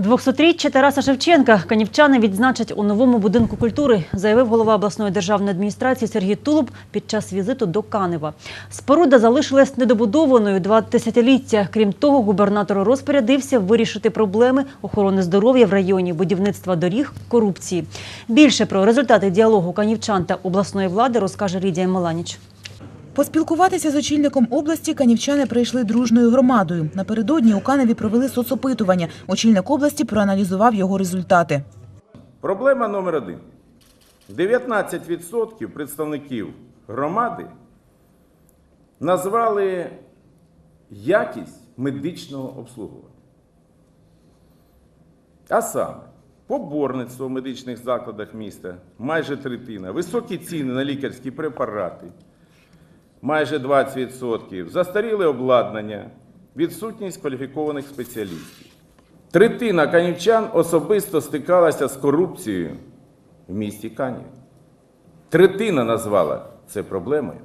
200-річчя Тараса Шевченка канівчани відзначать у новому будинку культури, заявив голова обласної державної адміністрації Сергій Тулуб під час візиту до Канева. Споруда залишилась недобудованою два десятиліття. Крім того, губернатор розпорядився вирішити проблеми охорони здоров'я в районі, будівництва доріг, корупції. Більше про результати діалогу канівчан та обласної влади розкаже Лідія Меланіч. Поспілкуватися з очільником області канівчани прийшли дружною громадою. Напередодні у Каневі провели соцопитування. Очільник області проаналізував його результати. Проблема номер один. 19% представників громади назвали якість медичного обслуговування. А саме, поборництво в медичних закладах міста майже третина, високі ціни на лікарські препарати майже 20%, застаріле обладнання, відсутність кваліфікованих спеціалістів. Третина канівчан особисто стикалася з корупцією в місті Канів. Третина назвала це проблемою.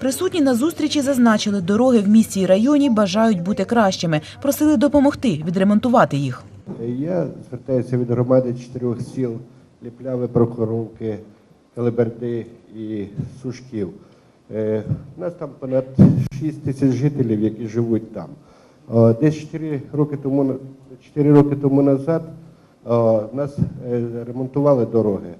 Присутні на зустрічі зазначили, дороги в місті і районі бажають бути кращими. Просили допомогти відремонтувати їх. Я звертаюся від громади чотирьох сіл Ліпляве, Прокоровки, Калиберди і Сушків. Е, У нас там понад 6 тисяч жителів, які живуть там. Е, Десь 4 роки тому, 4 роки тому назад е, нас е, ремонтували дороги.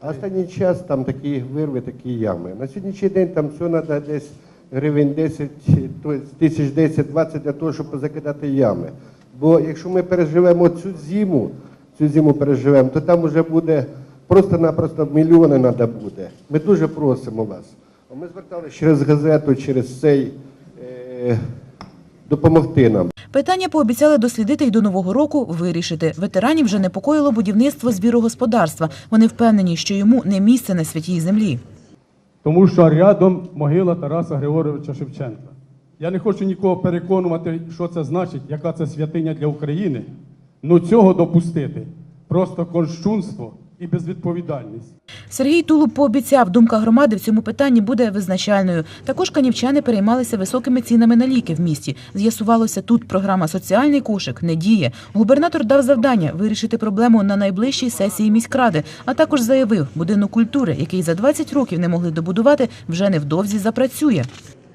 А останній час там такі вирви, такі ями. На сьогоднішній день там все треба десь гривень 10, тобто тисяч 10-20 для того, щоб закидати ями. Бо якщо ми переживемо цю зиму, цю зиму переживемо, то там вже буде просто-напросто мільйони треба буде. Ми дуже просимо вас. Ми зверталися через газету, через цей е, допомогти нам. Питання пообіцяли дослідити й до нового року вирішити. Ветеранів вже непокоїло будівництво звірогосподарства. Вони впевнені, що йому не місце на святій землі. Тому що рядом могила Тараса Григоровича Шевченка. Я не хочу нікого переконувати, що це значить, яка це святиня для України. Ну цього допустити просто кощунство і безвідповідальність. Сергій Тулуб пообіцяв, думка громади в цьому питанні буде визначальною. Також канівчани переймалися високими цінами на ліки в місті. З'ясувалося, тут програма «Соціальний кошик» не діє. Губернатор дав завдання вирішити проблему на найближчій сесії міськради, а також заявив, будинок культури, який за 20 років не могли добудувати, вже невдовзі запрацює.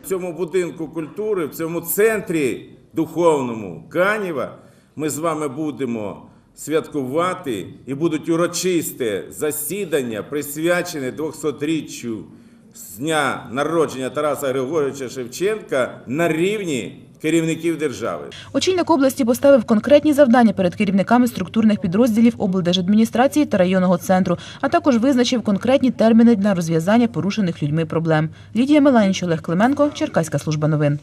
В цьому будинку культури, в цьому центрі духовному Канєва ми з вами будемо святкувати і будуть урочисте засідання, присвячене 200-річчю з дня народження Тараса Григоровича Шевченка на рівні керівників держави. Очільник області поставив конкретні завдання перед керівниками структурних підрозділів облдержадміністрації та районного центру, а також визначив конкретні терміни для розв'язання порушених людьми проблем. Лідія Меланіч, Олег Клименко, Черкаська служба новин.